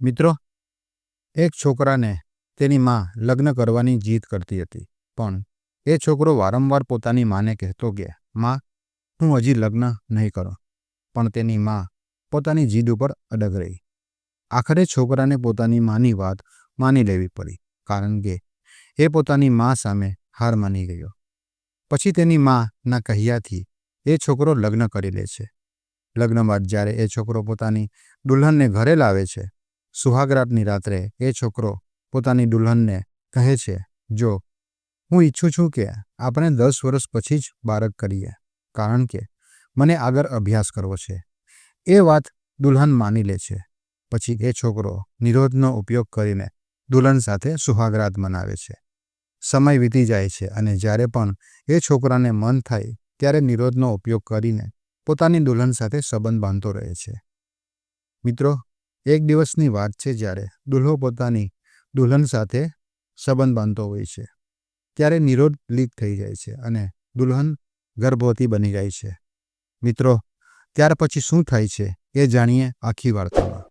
મિત્રો, એક છોકરાને તેની માં લગ્ન કરવાની જીદ કરતી હતી, પણ એ છોકરો વારંવાર પોતાની માને કહેતો કે માં, હું હજી લગ્ન નહીં કરું. પણ તેની માં પોતાની જીદ ઉપર અડગ રહી. આખરે છોકરાને પોતાની માની વાત માની લેવી પડી, કારણ કે એ પોતાની મા સામે હાર માની ગયો. પછી તેની માના કહ્યાથી એ છોકરો લગ્ન કરી લે છે. લગ્ન બાદ જ્યારે એ છોકરો પોતાની દુલ્હનને ઘરે લાવે છે સુહાગરાતની રાત્રે એ છોકરો પોતાની દુલ્હનને કહે છે, જો, હું ઈચ્છું છું કે આપણે દસ વર્ષ પછી જ બાળક કરીએ, કારણ કે મને આગળ અભ્યાસ કરવો છે. એ વાત દુલ્હન માની લે છે. પછી એ છોકરો નિરોધનો ઉપયોગ કરીને દુલ્હન સાથે સુહાગરાત મનાવે છે. સમય વીતી જાય છે અને જ્યારે પણ એ છોકરાને મન થાય ત્યારે નિરોધનો ઉપયોગ કરીને પોતાની દુલ્હન સાથે સંબંધ બાંધતો રહે છે. મિત્રો એક દિવસની વાત છે જ્યારે દુલ્હો પોતાની દુલ્હન સાથે સંબંધ બાંધતો હોય છે, ત્યારે નિરોધ લીક થઈ જાય છે અને દુલ્હન ગર્ભવતી બની જાય છે. મિત્રો, ત્યાર પછી શું થાય છે એ જાણીએ આખી વાર્તામાં.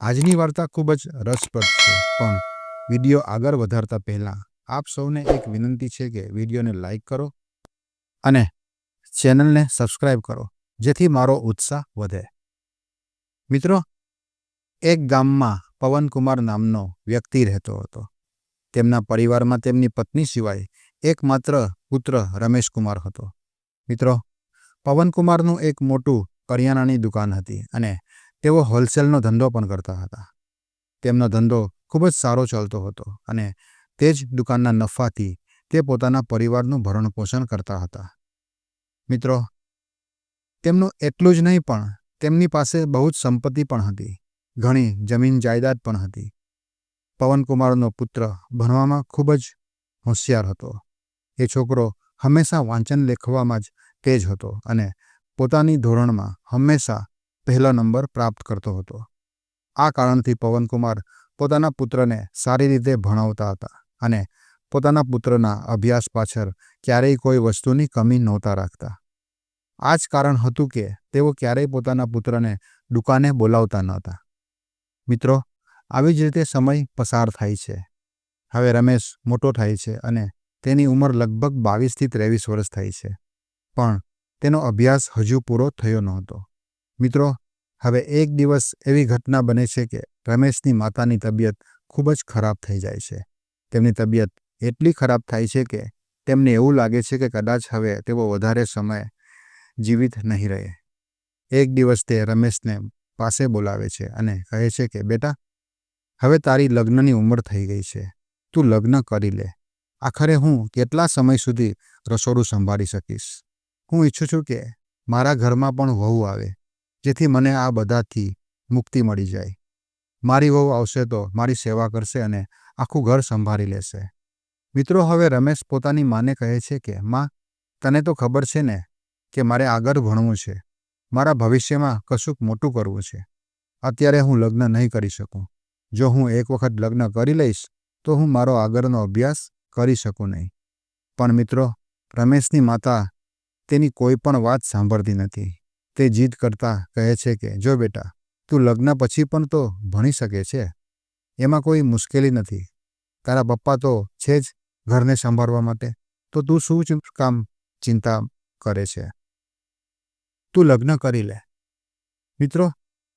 આજની વાર્તા ખૂબ જ રસપ્રદ છે, પણ વીડિયો આગળ વધારતા પહેલાં આપ સૌને એક વિનંતી છે કે વિડીયોને લાઈક કરો અને ચેનલને સબસ્ક્રાઈબ કરો, જેથી મારો ઉત્સાહ વધે. મિત્રો એક ગામમાં પવનકુમાર નામનો વ્યક્તિ રહેતો હતો. તેમના પરિવારમાં તેમની પત્ની સિવાય એકમાત્ર પુત્ર રમેશકુમાર હતો. મિત્રો, પવનકુમારનું એક મોટું કરિયાણાની દુકાન હતી અને તેઓ હોલસેલનો ધંધો પણ કરતા હતા. તેમનો ધંધો ખૂબ જ સારો ચાલતો હતો અને તે જ દુકાનના નફાથી તે પોતાના પરિવારનું ભરણપોષણ કરતા હતા. મિત્રો, તેમનું એટલું જ નહીં પણ તેમની પાસે બહુ જ સંપત્તિ પણ હતી. ઘણી જમીન જાયદાદ પણ હતી. પવનકુમારનો પુત્ર ભણવામાં ખૂબ જ હોશિયાર હતો. એ છોકરો હંમેશા વાંચન લેખવામાં જ તેજ હતો અને પોતાની ધોરણમાં હંમેશા પહેલો નંબર પ્રાપ્ત કરતો હતો. આ કારણથી પવનકુમાર પોતાના પુત્રને સારી રીતે ભણાવતા હતા અને પોતાના પુત્રના અભ્યાસ પાછળ ક્યારેય કોઈ વસ્તુની કમી નહોતા રાખતા. આ જ કારણ હતું કે તેઓ ક્યારેય પોતાના પુત્રને દુકાને બોલાવતા નહોતા. મિત્રો, આવી જ રીતે સમય પસાર થાય છે. હવે રમેશ મોટો થાય છે અને તેની ઉંમર લગભગ બાવીસથી ત્રેવીસ વર્ષ થાય છે. પણ તેનો અભ્યાસ હજુ પૂરો થયો નહોતો. મિત્રો, હવે એક દિવસ એવી ઘટના બને છે કે રમેશની માતાની તબિયત ખૂબ જ ખરાબ થઈ જાય છે. તેમની તબિયત એટલી ખરાબ થાય છે કે તેમને એવું લાગે છે કે કદાચ હવે તેઓ વધારે સમય જીવિત નહીં રહે. એક દિવસ તે રમેશને પાસે બોલાવે છે અને કહે છે કે, બેટા, હવે તારી લગ્નની ઉંમર થઈ ગઈ છે. તું લગ્ન કરી લે. આખરે હું કેટલા સમય સુધી રસોડું સંભાળી શકીશ? હું ઈચ્છું છું કે મારા ઘરમાં પણ વહુ આવે, જેથી મને આ બધાથી મુક્તિ મળી જાય. મારી વહુ આવશે તો મારી સેવા કરશે અને આખું ઘર સંભાળી લેશે. મિત્રો, હવે રમેશ પોતાની માને કહે છે કે, માં, તને તો ખબર છે ને કે મારે આગળ ભણવું છે. મારા ભવિષ્યમાં કશુંક મોટું કરવું છે. અત્યારે હું લગ્ન નહીં કરી શકું. જો હું એક વખત લગ્ન કરી લઈશ, તો હું મારો આગળનો અભ્યાસ કરી શકું નહીં. પણ મિત્રો, રમેશની માતા તેની કોઈ પણ વાત સાંભળતી નથી. તે જીદ કરતા કહે છે કે, જો બેટા, તું લગ્ન પછી પણ તો ભણી શકે છે. એમાં કોઈ મુશ્કેલી નથી. તારા પપ્પા તો છે જ ઘરને સંભાળવા માટે. તો તું શું કામ ચિંતા કરે છે? તું લગ્ન કરી લે. મિત્રો,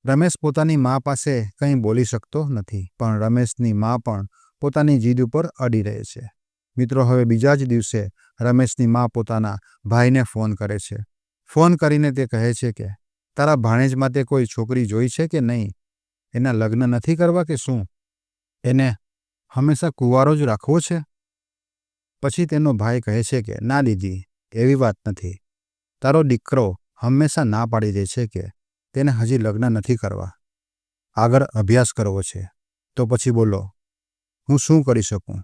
રમેશ પોતાની મા પાસે કંઈ બોલી શકતો નથી, પણ રમેશની મા પણ પોતાની જીદ ઉપર અડી રહે છે. મિત્રો, હવે બીજા જ દિવસે રમેશની મા પોતાના ભાઈને ફોન કરે છે. ફોન કરીને તે કહે છે કે, તારા ભાણેજ માટે કોઈ છોકરી જોઈ છે કે નહીં? એના લગ્ન નથી કરવા કે શું? એને હંમેશા કુંવારો જ રાખવો છે? પછી તેનો ભાઈ કહે છે કે, ના દીદી, એવી વાત નથી. તારો દીકરો હંમેશા ના પાડી દે છે કે તેને હજી લગ્ન નથી કરવા. આગળ અભ્યાસ કરવો છે. તો પછી બોલો, હું શું કરી શકું?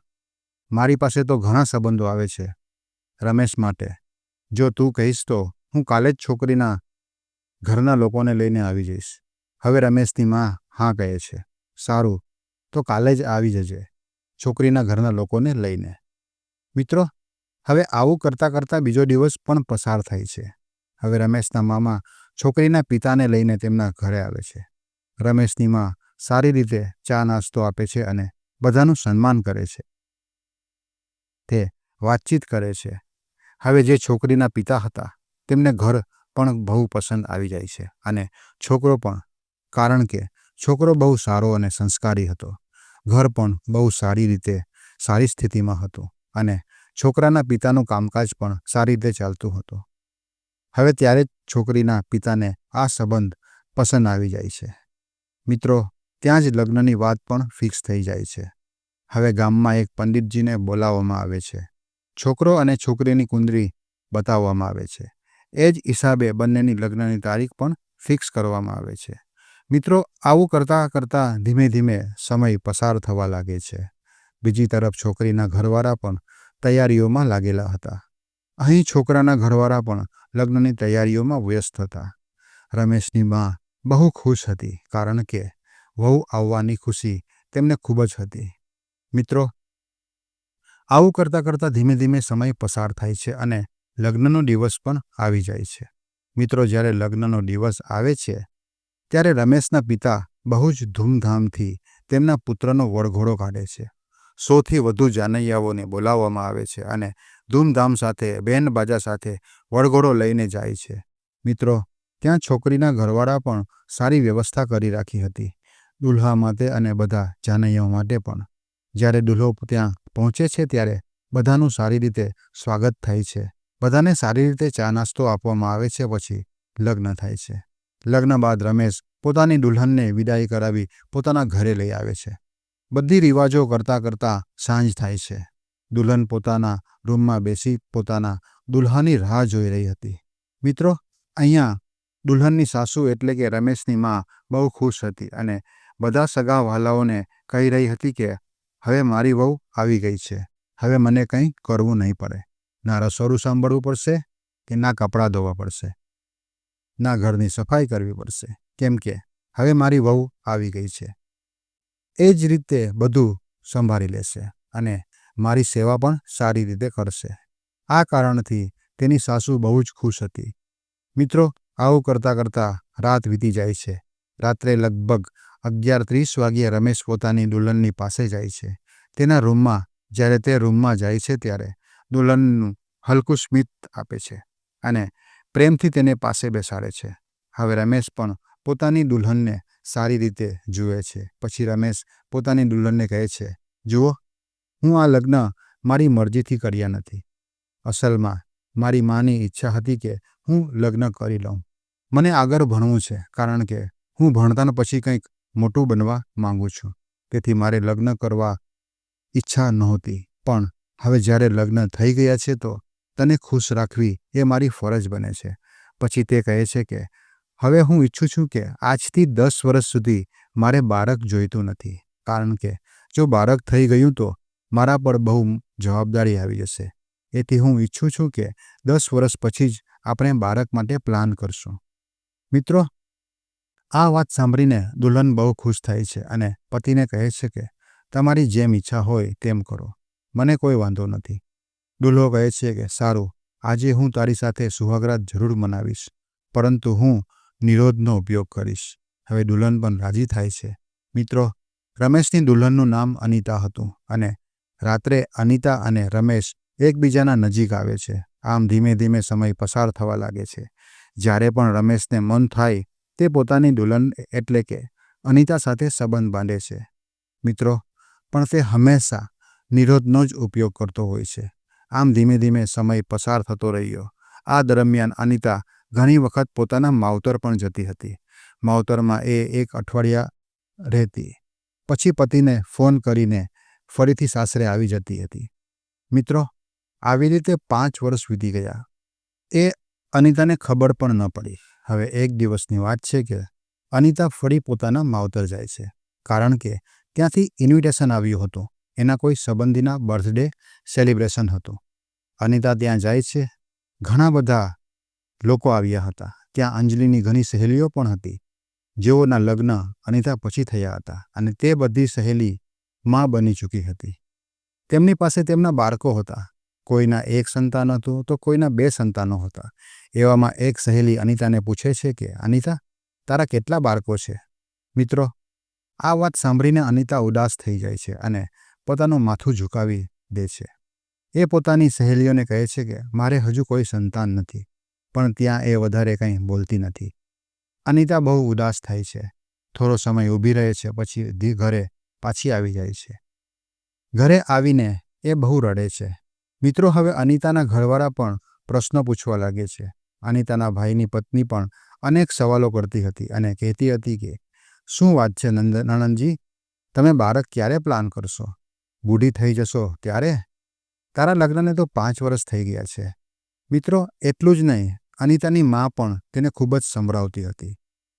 મારી પાસે તો ઘણા સંબંધો આવે છે, રમેશ માટે. જો તું કહીશ તો હું કાલે જ છોકરીના ઘરના લોકોને લઈને આવી જઈશ. હવે રમેશની માં હા કહે છે, સારું, તો કાલે જ આવી જજે, છોકરીના ઘરના લોકોને લઈને. મિત્રો, હવે આવું કરતાં કરતાં બીજો દિવસ પણ પસાર થાય છે. હવે રમેશના મામા છોકરીના પિતાને લઈને તેમના ઘરે આવે છે. રમેશની માં સારી રીતે ચા નાસ્તો આપે છે અને બધાનું સન્માન કરે છે. તે વાતચીત કરે છે. હવે જે છોકરીના પિતા હતા, તેમને ઘર પણ બહુ પસંદ આવી જાય છે અને છોકરો પણ, કારણ કે છોકરો બહુ સારો અને સંસ્કારી હતો. ઘર પણ બહુ સારી રીતે સારી સ્થિતિમાં હતું અને છોકરાના પિતાનું કામકાજ પણ સારી રીતે ચાલતું હતું. હવે ત્યારે જ છોકરીના પિતાને આ સંબંધ પસંદ આવી જાય છે. મિત્રો, ત્યાં જ લગ્નની વાત પણ ફિક્સ થઈ જાય છે. હવે ગામમાં એક પંડિતજીને બોલાવવામાં આવે છે. છોકરો અને છોકરીની કુંદરી બતાવવામાં આવે છે. એ જ હિસાબે બંનેની લગ્નની તારીખ પણ ફિક્સ કરવામાં આવે છે. મિત્રો, આવું કરતાં કરતાં ધીમે ધીમે સમય પસાર થવા લાગે છે. બીજી તરફ છોકરીના ઘરવાળા પણ તૈયારીઓમાં લાગેલા હતા. અહીં છોકરાના ઘરવાળા પણ લગ્નની તૈયારીઓમાં વ્યસ્ત હતા. રમેશની મા બહુ ખુશ હતી કારણ કે વહુ આવવાની ખુશી તેમને ખૂબ જ હતી. મિત્રો, આવું કરતાં કરતાં ધીમે ધીમે સમય પસાર થાય છે અને લગ્નનો દિવસ પણ આવી જાય છે. મિત્રો, જ્યારે લગ્નનો દિવસ આવે છે, ત્યારે રમેશના પિતા બહુ જ ધૂમધામથી તેમના પુત્રનો વરઘોડો કાઢે છે. સોથી વધુ જાનૈયાઓને બોલાવવામાં આવે છે અને ધૂમધામ સાથે બેન બાજા સાથે વળઘોડો લઈને જાય છે. મિત્રો, ત્યાં છોકરીના ઘરવાળા પણ સારી વ્યવસ્થા કરી રાખી હતી. દુલ્હા માટે અને બધા જાનૈયાઓ માટે પણ. જ્યારે દુલ્હો ત્યાં પહોંચે છે ત્યારે બધાનું સારી રીતે સ્વાગત થાય છે. બધાને સારી રીતે ચા નાસ્તો આપવામાં આવે છે પછી લગ્ન થાય છે. લગ્ન બાદ રમેશ પોતાની દુલ્હનને વિદાય કરાવી પોતાના ઘરે લઈ આવે છે. બધી રિવાજો કરતાં કરતાં સાંજ થાય છે. દુલ્હન પોતાના રૂમમાં બેસી પોતાના દુલ્હાની રાહ જોઈ રહી હતી. મિત્રો, અહીંયા દુલ્હનની સાસુ એટલે કે રમેશની મા બહુ ખુશ હતી અને બધા સગા વહાલાઓને કહી રહી હતી કે, હવે મારી વહુ આવી ગઈ છે. હવે મને કંઈ કરવું નહીં પડે. ના રસોડું સાંભળવું પડશે કે ના કપડાં ધોવા પડશે? ના ઘરની સફાઈ કરવી પડશે? કેમ કે હવે મારી વહુ આવી ગઈ છે. એ જ રીતે બધું સંભાળી લેશે અને મારી સેવા પણ સારી રીતે કરશે. આ કારણથી તેની સાસુ બહુ જ ખુશ હતી. મિત્રો, આવું કરતાં કરતાં રાત વીતી જાય છે. રાત્રે લગભગ અગિયાર ત્રીસ વાગ્યે રમેશ પોતાની દુલ્હનની પાસે જાય છે. તેના રૂમમાં, જ્યારે તે રૂમમાં જાય છે ત્યારે દુલ્હનનું હલકું સ્મિત આપે છે અને પ્રેમથી તેને પાસે બેસાડે છે. હવે રમેશ પણ પોતાની દુલ્હનને સારી રીતે જુએ છે. પછી રમેશ પોતાની દુલ્હનને કહે છે, જુઓ હું આ લગ્ન મારી મરજીથી કર્યા નથી. અસલમાં મારી માની ઈચ્છા હતી કે હું લગ્ન કરી લઉં. મને આગળ ભણવું છે, કારણ કે હું ભણતાના પછી કંઈક મોટું બનવા માંગુ છું. તેથી મારે લગ્ન કરવા ઈચ્છા નહોતી. પણ હવે જ્યારે લગ્ન થઈ ગયા છે તો તને ખુશ રાખવી એ મારી ફરજ બને છે. પછી તે કહે છે કે, હવે હું ઈચ્છું છું કે આજથી દસ વર્ષ સુધી મારે બાળક જોઈતું નથી. કારણ કે જો બાળક થઈ ગયું તો મારા પર બહુ જવાબદારી આવી જશે. એથી હું ઈચ્છું છું કે દસ વર્ષ પછી જ આપણે બાળક માટે પ્લાન કરશું. મિત્રો, આ વાત સાંભળીને દુલ્હન બહુ ખુશ થાય છે અને પતિને કહે છે કે, તમારી જેમ ઈચ્છા હોય તેમ કરો. મને કોઈ વાંધો નથી. દુલ્હો કહે છે કે, સારું, આજે હું તારી સાથે સુહાગરાત જરૂર મનાવીશ, પરંતુ હું નિરોધનો ઉપયોગ કરીશ. હવે દુલ્હન પણ રાજી થાય છે. મિત્રો, રમેશની દુલ્હનનું નામ અનિતા હતું અને રાત્રે અનિતા અને રમેશ એકબીજાના નજીક આવે છે. આમ ધીમે ધીમે સમય પસાર થવા લાગે છે. જ્યારે પણ રમેશને મન થાય તે પોતાની દુલ્હન એટલે કે અનિતા સાથે સંબંધ બાંધે છે. મિત્રો, પણ તે હંમેશા નિરોધનો જ ઉપયોગ કરતો હોય છે. આમ ધીમે ધીમે સમય પસાર થતો રહ્યો. આ દરમિયાન અનિતા ઘણી વખત પોતાના માવતર પણ જતી હતી. માવતરમાં એ એક અઠવાડિયા રહેતી. પછી પતિને ફોન કરીને ફરીથી સાસરે આવી જતી હતી. મિત્રો, આવી રીતે પાંચ વર્ષ વીતી ગયા. એ અનિતાને ખબર પણ ન પડી. હવે એક દિવસની વાત છે કે, અનિતા ફરી પોતાના માવતર જાય છે. કારણ કે, ત્યાંથી ઇન્વિટેશન આવ્યું હતું. એના કોઈ સંબંધીના બર્થડે સેલિબ્રેશન હતું. અનિતા ત્યાં જાય છે. ઘણા બધા લોકો આવ્યા હતા. ત્યાં અંજલિની ઘણી સહેલીઓ પણ હતી. જેઓના લગ્ન અનિતા પછી થયા હતા. અને તે બધી સહેલી માં બની ચૂકી હતી. તેમની પાસે તેમના બાળકો હતા. કોઈના એક સંતાન હતું તો કોઈના બે સંતાનો હતા. એવામાં એક સહેલી અનિતાને પૂછે છે કે, અનિતા, તારા કેટલા બાળકો છે? મિત્રો, આ વાત સાંભળીને અનિતા ઉદાસ થઈ જાય છે અને પોતાનું માથું ઝુકાવી દે છે. એ પોતાની સહેલીઓને કહે છે કે, મારે હજુ કોઈ સંતાન નથી, પણ ત્યાં એ વધારે કંઈ બોલતી નથી. અનિતા બહુ ઉદાસ થાય છે. થોડો સમય ઊભી રહે છે, પછી ઘરે પાછી આવી જાય છે. ઘરે આવીને એ બહુ રડે છે. મિત્રો, હવે અનિતાના ઘરવાળા પણ પ્રશ્નો પૂછવા લાગે છે. અનિતાના ભાઈની પત્ની પણ અનેક સવાલો કરતી હતી અને કહેતી હતી કે, શું વાત છે નંદ, નણંદજી? તમે બાળક ક્યારે પ્લાન કરશો? બૂઢી થઈ જશો ત્યારે? તારા લગ્નને તો પાંચ વર્ષ થઈ ગયા છે. મિત્રો, એટલું જ નહીં, અનિતાની મા પણ તેને ખૂબ જ સંભળાવતી હતી.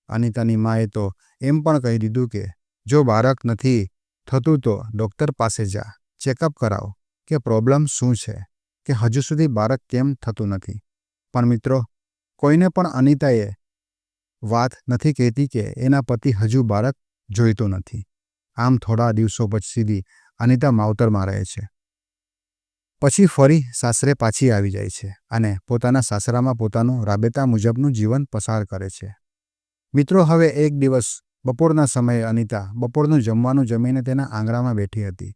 અનિતાની માએ તો એમ પણ કહી દીધું કે જો બાળક નથી થતું તો ડૉક્ટર પાસે જા. ચેકઅપ કરાવ કે પ્રોબ્લેમ શું છે? કે હજુ સુધી બાળક કેમ થતું નથી? પણ મિત્રો, કોઈને પણ અનિતાએ વાત નથી કહેતી કે એના પતિ હજુ બાળક જોઈતું નથી. આમ થોડા દિવસો પછી સીધી અનિતા માવતરમાં રહે છે. પછી ફરી સાસરે પાછી આવી જાય છે અને પોતાના સાસરામાં પોતાનું રાબેતા મુજબનું જીવન પસાર કરે છે. મિત્રો, હવે એક દિવસ બપોરના સમયે અનિતા બપોરનું જમવાનું જમીને તેના આંગણામાં બેઠી હતી.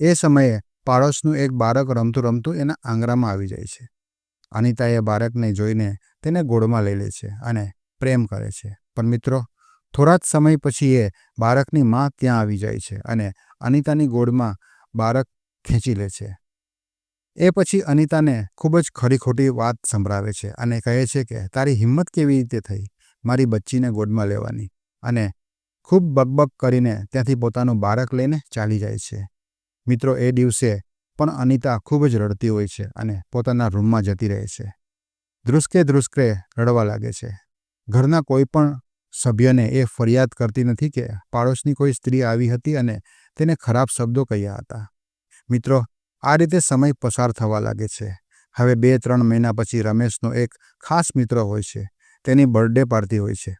એ સમયે પાડોશનું એક બાળક રમતું રમતું એના આંગણામાં આવી જાય છે. અનિતા એ બાળકને જોઈને તેને ગોળમાં લઈ લે છે અને પ્રેમ કરે છે. પણ મિત્રો, થોડા જ સમય પછી એ બાળકની માં ત્યાં આવી જાય છે અને અનિતાની ગોળમાં બાળક ખેંચી લે છે. એ પછી અનિતાને ખૂબ જ ખરી ખોટી વાત સંભળાવે છે અને કહે છે કે, તારી હિંમત કેવી રીતે થઈ? મારી બચ્ચીને ગોદમાં લેવાની. અને ખૂબ બકબક કરીને ત્યાંથી પોતાનું બાળક લઈને ચાલી જાય છે. મિત્રો, એ દિવસે પણ અનિતા ખૂબ જ રડતી હોય છે અને પોતાના રૂમમાં જતી રહે છે. ધ્રુસકે ધ્રુસકે રડવા લાગે છે. ઘરના કોઈ પણ સભ્યને એ ફરિયાદ કરતી નથી કે પાડોશની કોઈ સ્ત્રી આવી હતી અને તેને ખરાબ શબ્દો કહ્યા હતા. મિત્રો, આ રીતે સમય પસાર થવા લાગે છે. હવે બે ત્રણ મહિના પછી રમેશનો એક ખાસ મિત્ર હોય છે. તેની બર્થડે પાર્ટી હોય છે.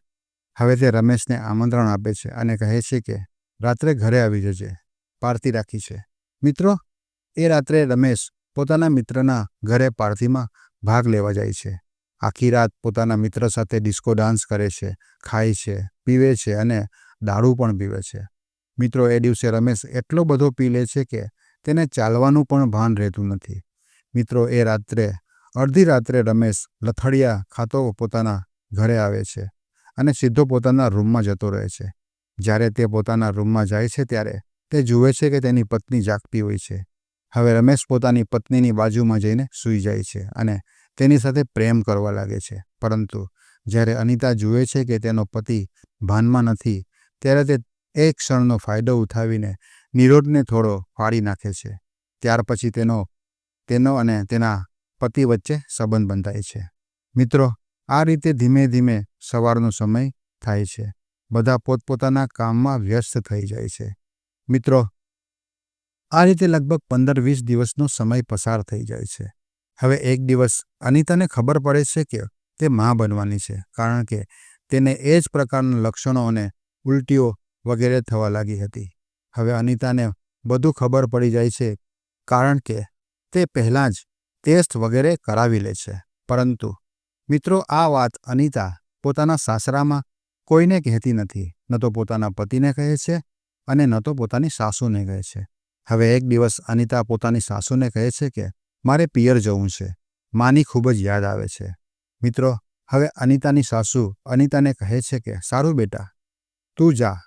હવે તે રમેશને આમંત્રણ આપે છે અને કહે છે કે, રાત્રે ઘરે આવી જજે, પાર્ટી રાખી છે. મિત્રો, એ રાત્રે રમેશ પોતાના મિત્રના ઘરે પાર્ટીમાં ભાગ લેવા જાય છે. આખી રાત પોતાના મિત્ર સાથે ડિસ્કો ડાન્સ કરે છે, ખાય છે, પીવે છે અને દારૂ પણ પીવે છે. મિત્રો, એ દિવસે રમેશ એટલો બધો પી લે છે કે તેને ચાલવાનું પણ ભાન રહેતું નથી. મિત્રો, એ રાત્રે, અડધી રાત્રે રમેશ લથડિયા ખાતો પોતાના ઘરે આવે છે. અને સીધો પોતાના રૂમમાં જતો રહે છે. જ્યારે તે પોતાના રૂમમાં જાય છે ત્યારે તે જુએ છે કે તેની પત્ની જાગતી હોય છે. હવે રમેશ પોતાની પત્નીની બાજુમાં જઈને સૂઈ જાય છે અને તેની સાથે પ્રેમ કરવા લાગે છે. પરંતુ જ્યારે અનિતા જુએ છે કે તેનો પતિ ભાનમાં નથી, ત્યારે તે એક ક્ષણનો ફાયદો ઉઠાવીને નિરોધને થોડો ફાડી નાખે છે. ત્યાર પછી તેનો તેનો અને તેના પતિ વચ્ચે સંબંધ બંધાય છે. મિત્રો આ રીતે ધીમે ધીમે સવારનો સમય થાય છે. બધા પોતપોતાના કામમાં વ્યસ્ત થઈ જાય છે. મિત્રો, આ રીતે લગભગ પંદર વીસ દિવસનો સમય પસાર થઈ જાય છે. હવે એક દિવસ અનિતાને ખબર પડે છે કે તે મા બનવાની છે, કારણ કે તેને એ જ પ્રકારના લક્ષણો અને ઉલટીઓ વગેરે થવા લાગી હતી. હવે અનિતાને બધું ખબર પડી જાય છે, કારણ કે તે પહેલાં જ ટેસ્ટ વગેરે કરાવી લે છે. પરંતુ મિત્રો, આ વાત અનિતા પોતાના સાસરામાં કોઈને કહેતી નથી. ન તો પોતાના પતિને કહે છે અને ન તો પોતાની સાસુને કહે છે. હવે એક દિવસ અનિતા પોતાની સાસુને કહે છે કે, મારે પિયર જવું છે. માની ખૂબ જ યાદ આવે છે. મિત્રો, હવે અનિતાની સાસુ અનિતાને કહે છે કે, સારું બેટા, તું જા.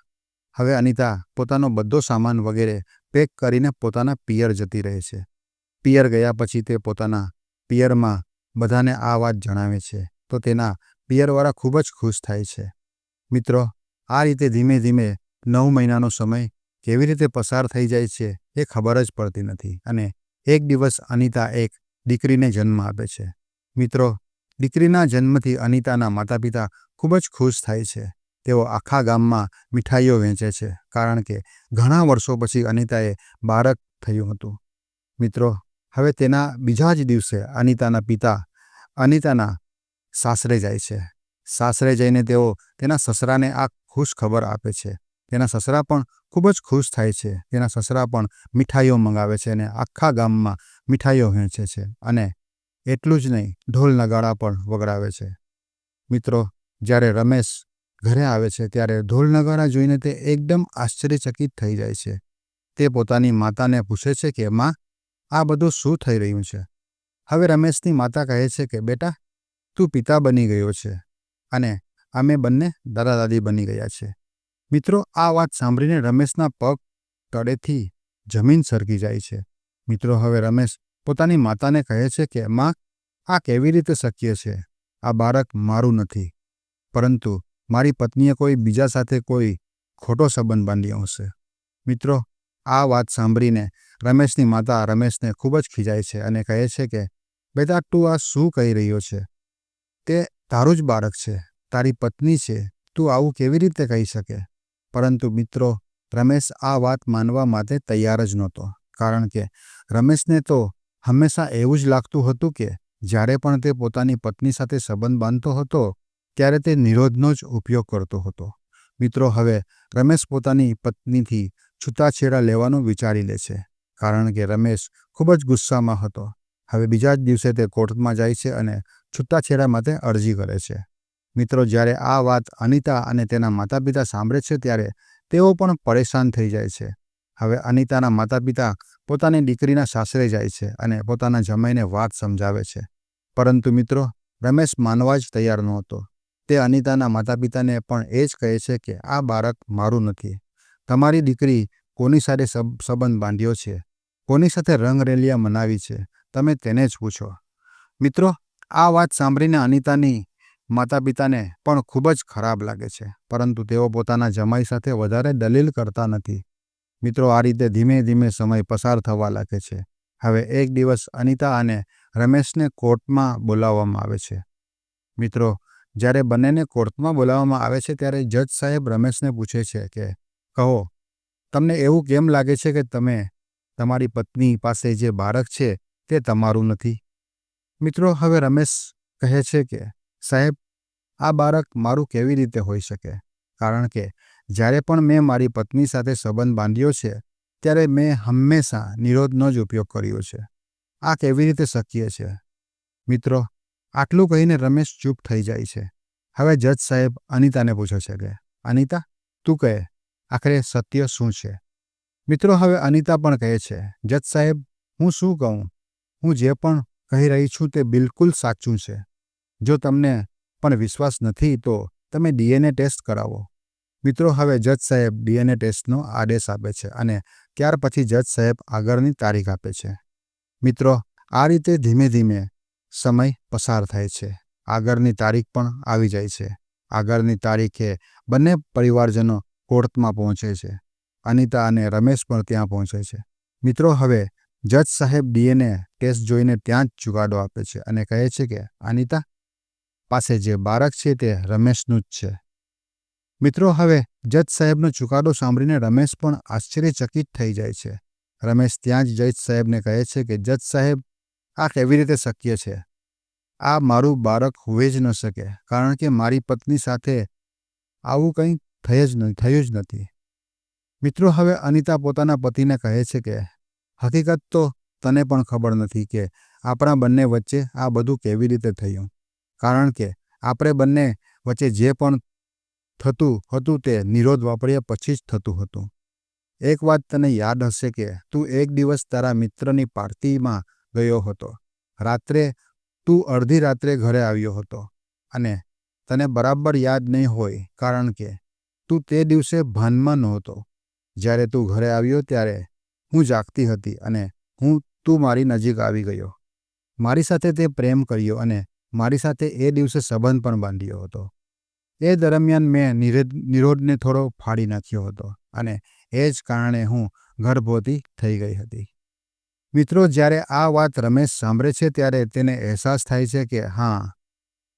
હવે અનિતા પોતાનો બધો સામાન વગેરે પેક કરીને પોતાના પિયર જતી રહે છે. પિયર ગયા પછી તે પોતાના પિયરમાં બધાને આ વાત જણાવે છે, તો તેના પિયરવાળા ખૂબ જ ખુશ થાય છે. મિત્રો, આ રીતે ધીમે ધીમે નવ મહિનાનો સમય કેવી રીતે પસાર થઈ જાય છે એ ખબર જ પડતી નથી અને એક દિવસ અનિતા એક દીકરીને જન્મ આપે છે. મિત્રો, દીકરીના જન્મથી અનિતાના માતા પિતા ખૂબ જ ખુશ થાય છે. તેઓ આખા ગામમાં મીઠાઈઓ વહેંચે છે કારણ કે ઘણા વર્ષો પછી અનિતાએ બાળક થયું હતું. મિત્રો, હવે તેના બીજા જ દિવસે અનિતાના પિતા અનિતાના સાસરે જાય છે. સાસરે જઈને તેઓ તેના સસરાને આ ખુશ ખબર આપે છે. તેના સસરા પણ ખૂબ જ ખુશ થાય છે. તેના સસરા પણ મીઠાઈઓ મંગાવે છે અને આખા ગામમાં મીઠાઈઓ વહેંચે છે અને એટલું જ નહીં, ઢોલ નગાડા પણ વગડાવે છે. મિત્રો, જ્યારે રમેશ ઘરે આવે છે ત્યારે ઢોલ નગાડા જોઈને તે એકદમ આશ્ચર્યચકિત થઈ જાય છે. તે પોતાની માતાને પૂછે છે કે, માં, આ બધું શું થઈ રહ્યું છે? હવે રમેશની માતા કહે છે કે, બેટા, તું પિતા બની ગયો છે અને અમે બંને દાદા દાદી બની ગયા છે. મિત્રો, આ વાત સાંભળીને રમેશના પગ તળેથી જમીન સરકી જાય છે. મિત્રો, હવે રમેશ પોતાની માતાને કહે છે કે, માં, આ કેવી રીતે શક્ય છે? આ બાળક મારું નથી. પરંતુ મારી પત્નીએ કોઈ બીજા સાથે કોઈ ખોટો સંબંધ બાંધ્યો હશે. મિત્રો, આ વાત સાંભળીને રમેશની માતા રમેશને ખૂબ જ ખીજાય છે અને કહે છે કે બેટા તું આ શું કહી રહ્યો છે? તે તારું જ બાળક છે, તારી પત્ની છે, તું આવું કેવી રીતે કહી શકે? પરંતુ મિત્રો, રમેશ આ વાત માનવા માટે તૈયાર જ નહોતો. કારણ કે રમેશને તો હંમેશા એવું જ લાગતું હતું કે જ્યારે પણ તે પોતાની પત્ની સાથે સંબંધ બાંધતો હતો, ત્યારે તે નિરોધનો જ ઉપયોગ કરતો હતો. મિત્રો, હવે રમેશ પોતાની પત્નીથી છૂટાછેડા લેવાનું વિચારી લે છે. કારણ કે રમેશ ખૂબ જ ગુસ્સામાં હતો. હવે બીજા જ દિવસે તે કોર્ટમાં જાય છે અને છૂટાછેડા માટે અરજી કરે છે. મિત્રો, જ્યારે આ વાત અનિતા અને તેના માતા પિતા સાંભળે છે, ત્યારે તેઓ પણ પરેશાન થઈ જાય છે. હવે અનિતાના માતા પિતા પોતાની દીકરીના સાસરે જાય છે અને પોતાના જમાઈને વાત સમજાવે છે. પરંતુ મિત્રો, રમેશ માનવા જ તૈયાર નહોતો. તે અનિતાના માતા પિતાને પણ એ જ કહે છે કે, આ બાળક મારું નથી. તમારી દીકરી કોની સાથે સંબંધ બાંધ્યો છે? કોની સાથે રંગરેલિયા મનાવી છે? તમે તેને જ પૂછો. મિત્રો, આ વાત સાંભળીને અનિતાની માતા પિતાને પણ ખૂબ જ ખરાબ લાગે છે, પરંતુ તેઓ પોતાના જમાઈ સાથે વધારે દલીલ કરતા નથી. મિત્રો, આ રીતે ધીમે ધીમે સમય પસાર થવા લાગે છે. હવે એક દિવસ અનિતા અને રમેશને કોર્ટમાં બોલાવવામાં આવે છે. મિત્રો, જ્યારે બંનેને કોર્ટમાં બોલાવવામાં આવે છે, ત્યારે જજ સાહેબ રમેશને પૂછે છે કે, કહો, તમને એવું કેમ લાગે છે કે તમે તમારી પત્ની પાસે જે બાળક છે તે તમારું નથી. મિત્રો, હવે રમેશ કહે છે કે, સાહેબ, આ બાળક મારું કેવી રીતે હોઈ શકે? કારણ કે જ્યારે પણ મેં મારી પત્ની સાથે સંબંધ બાંધ્યો છે, ત્યારે મેં હંમેશા નિરોધનો જ ઉપયોગ કર્યો છે. આ કેવી રીતે શક્ય છે? મિત્રો, આટલું કહીને રમેશ ચૂપ થઈ જાય છે. હવે જજ સાહેબ અનિતાને પૂછે છે કે, અનિતા, તું કહે, આખરે સત્ય શું છે? મિત્રો, હવે અનિતા પણ કહે છે, જજ સાહેબ, હું શું કહું? હું જે પણ કહી રહી છું તે બિલકુલ સાચું છે. જો તમને પણ વિશ્વાસ નથી, તો તમે ડીએનએ ટેસ્ટ કરાવો. મિત્રો, હવે જજ સાહેબ ડીએનએ ટેસ્ટનો આદેશ આપે છે અને ત્યાર પછી જજ સાહેબ આગળની તારીખ આપે છે. મિત્રો, આ રીતે ધીમે ધીમે સમય પસાર થાય છે. આગળની તારીખ પણ આવી જાય છે. આગળની તારીખે બંને પરિવારજનો કોર્ટમાં પહોંચે છે. અનિતા અને રમેશ પણ ત્યાં પહોંચે છે. મિત્રો, હવે જજ સાહેબ ડીએનએ કેસ જોઈને ત્યાં જ ચુકાદો આપે છે અને કહે છે કે, અનિતા, પાસે જે બાળક છે તે રમેશનું જ છે. મિત્રો, હવે જજ સાહેબનો ચુકાદો સાંભળીને રમેશ પણ આશ્ચર્યચકિત થઈ જાય છે. રમેશ ત્યાં જ જજ સાહેબને કહે છે કે, જજ સાહેબ, આ કેવી રીતે શક્ય છે? આ મારું બાળક હોઈ જ ન શકે, કારણ કે મારી પત્ની સાથે આવું કંઈ થઈ જ થયું જ નથી. મિત્રો, હવે અનિતા પોતાના પતિને કહે છે કે હકીકત તો તને પણ ખબર નથી કે આપણા બંને વચ્ચે આ બધું કેવી રીતે થયું. કારણ કે આપણે બંને વચ્ચે જે પણ થતું હતું તે નિરોધ વાપર્યા પછી જ થતું હતું. એક વાત તને યાદ હશે કે તું એક દિવસ તારા મિત્રની પાર્ટીમાં ગયો હતો. રાત્રે તું અડધી રાત્રે ઘરે આવ્યો હતો. અને તને બરાબર યાદ નહીં હોય કારણ કે તું તે દિવસે ભાનમાં નહોતો. જ્યારે તું ઘરે આવ્યો ત્યારે હું જાગતી હતી અને હું તું મારી નજીક આવી ગયો. મારી સાથે તે પ્રેમ કર્યો અને મારી સાથે એ દિવસે સંબંધ પણ બાંધ્યો હતો. એ દરમિયાન મેં નિરોધને થોડો ફાડી નાખ્યો હતો અને એ જ કારણે હું ગર્ભવતી થઈ ગઈ હતી. મિત્રો, જ્યારે આ વાત રમેશ સાંભળે છે, ત્યારે તેને અહેસાસ થાય છે કે, હા,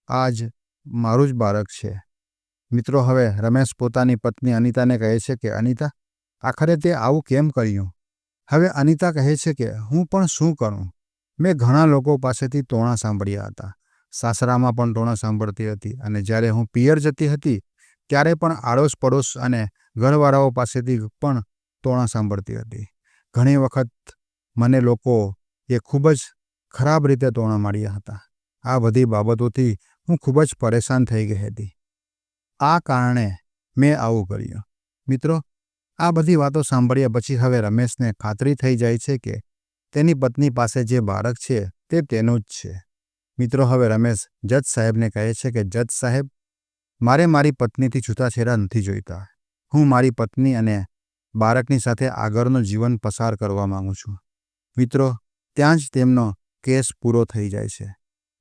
આજ મારું જ બાળક છે. મિત્રો, હવે રમેશ પોતાની પત્ની અનિતાને કહે છે કે, અનિતા, આખરે તે આવું કેમ કર્યું? હવે અનિતા કહે છે કે, હું પણ શું કરું? મેં ઘણા લોકો પાસેથી ટોણા સાંભળ્યા હતા. સાસરામાં પણ ટોણા સાંભળતી હતી અને જ્યારે હું પિયર જતી હતી, ત્યારે પણ આડોશ પડોશ અને ઘરવાળાઓ પાસેથી પણ ટોણા સાંભળતી હતી. ઘણી વખત મને લોકો એ ખૂબ જ ખરાબ રીતે ટોણા માર્યા હતા. આ બધી બાબતોથી હું ખૂબ જ પરેશાન થઈ ગઈ હતી. આ કારણે મેં આવું કર્યું. મિત્રો આ બધી વાતો સાંભળ્યા પછી હવે રમેશને ખાતરી થઈ જાય છે કે તેની પત્ની પાસે જે બાળક છે તે તેનું જ છે. મિત્રો, હવે રમેશ જજ સાહેબને કહે છે કે, જજ સાહેબ, મારે મારી પત્નીથી છૂટાછેડા નથી જોઈતા. હું મારી પત્ની અને બાળકની સાથે આગળનું જીવન પસાર કરવા માંગુ છું. મિત્રો, ત્યાં જ તેમનો કેસ પૂરો થઈ જાય છે.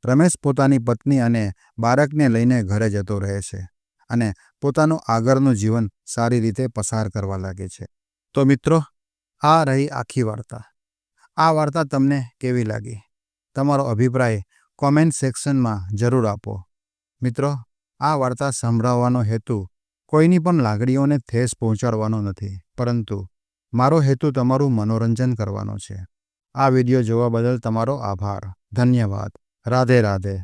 રમેશ પોતાની પત્ની અને બાળકને લઈને ઘરે જતો રહે છે. અને પોતાનું આગળનું જીવન સારી રીતે પસાર કરવા લાગે છે. તો મિત્રો, આ રહી આખી વાર્તા. આ વાર્તા તમને કેવી લાગી? તમારો અભિપ્રાય કોમેન્ટ સેક્શનમાં જરૂર આપો. મિત્રો, આ વાર્તા સંભળાવવાનો હેતુ કોઈની પણ લાગણીઓને ઠેસ પહોંચાડવાનો નથી, પરંતુ મારો હેતુ તમારું મનોરંજન કરવાનો છે. આ વીડિયો જોવા બદલ તમારો આભાર. ધન્યવાદ. રાધે રાધે.